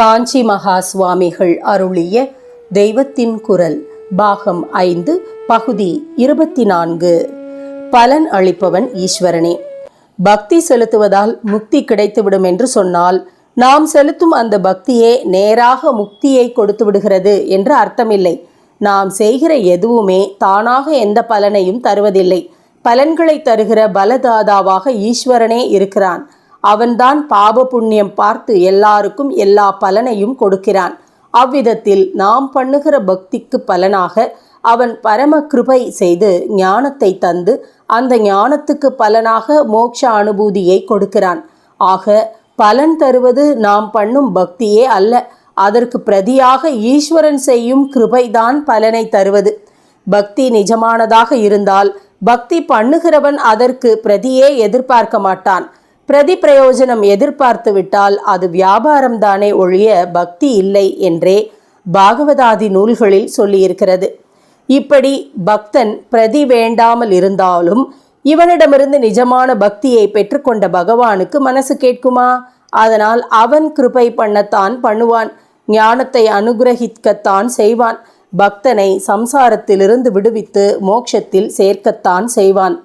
காஞ்சி மகா சுவாமிகள் அருளிய தெய்வத்தின் குரல் பாகம் ஐந்து பகுதி இருபத்தி நான்கு பலன் அளிப்பவன் ஈஸ்வரனே. பக்தி செலுத்துவதால் முக்தி கிடைத்துவிடும் என்று சொன்னால் நாம் செலுத்தும் அந்த பக்தியே நேராக முக்தியை கொடுத்து விடுகிறது என்று அர்த்தமில்லை. நாம் செய்கிற எதுவுமே தானாக எந்த பலனையும் தருவதில்லை. பலன்களை தருகிற பலதாதாவாக ஈஸ்வரனே இருக்கிறான். அவன்தான் பாப புண்ணியம் பார்த்து எல்லாருக்கும் எல்லா பலனையும் கொடுக்கிறான். அவ்விதத்தில் நாம் பண்ணுகிற பக்திக்கு பலனாக அவன் பரம கிருபை செய்து ஞானத்தை தந்து அந்த ஞானத்துக்கு பலனாக மோட்ச அனுபூதியை கொடுக்கிறான். ஆக பலன் தருவது நாம் பண்ணும் பக்தியே அல்ல. அதற்கு பிரதியாக ஈஸ்வரன் செய்யும் கிருபைதான் பலனை தருவது. பக்தி நிஜமானதாக இருந்தால் பக்தி பண்ணுகிறவன் அதற்கு பிரதியே எதிர்பார்க்க மாட்டான். பிரதி பிரயோஜனம் எதிர்பார்த்து விட்டால் அது வியாபாரம்தானே ஒழிய பக்தி இல்லை என்றே பாகவதாதி நூல்களில் சொல்லியிருக்கிறது. இப்படி பக்தன் பிரதி வேண்டாமல் இருந்தாலும் இவனிடமிருந்து நிஜமான பக்தியை பெற்றுக்கொண்ட பகவானுக்கு மனசு கேட்குமா? அதனால் அவன் கிருபை பண்ணத்தான் பண்ணுவான். ஞானத்தை அனுகிரகிக்கத்தான் செய்வான். பக்தனை சம்சாரத்திலிருந்து விடுவித்து மோட்சத்தில் சேர்க்கத்தான் செய்வான்.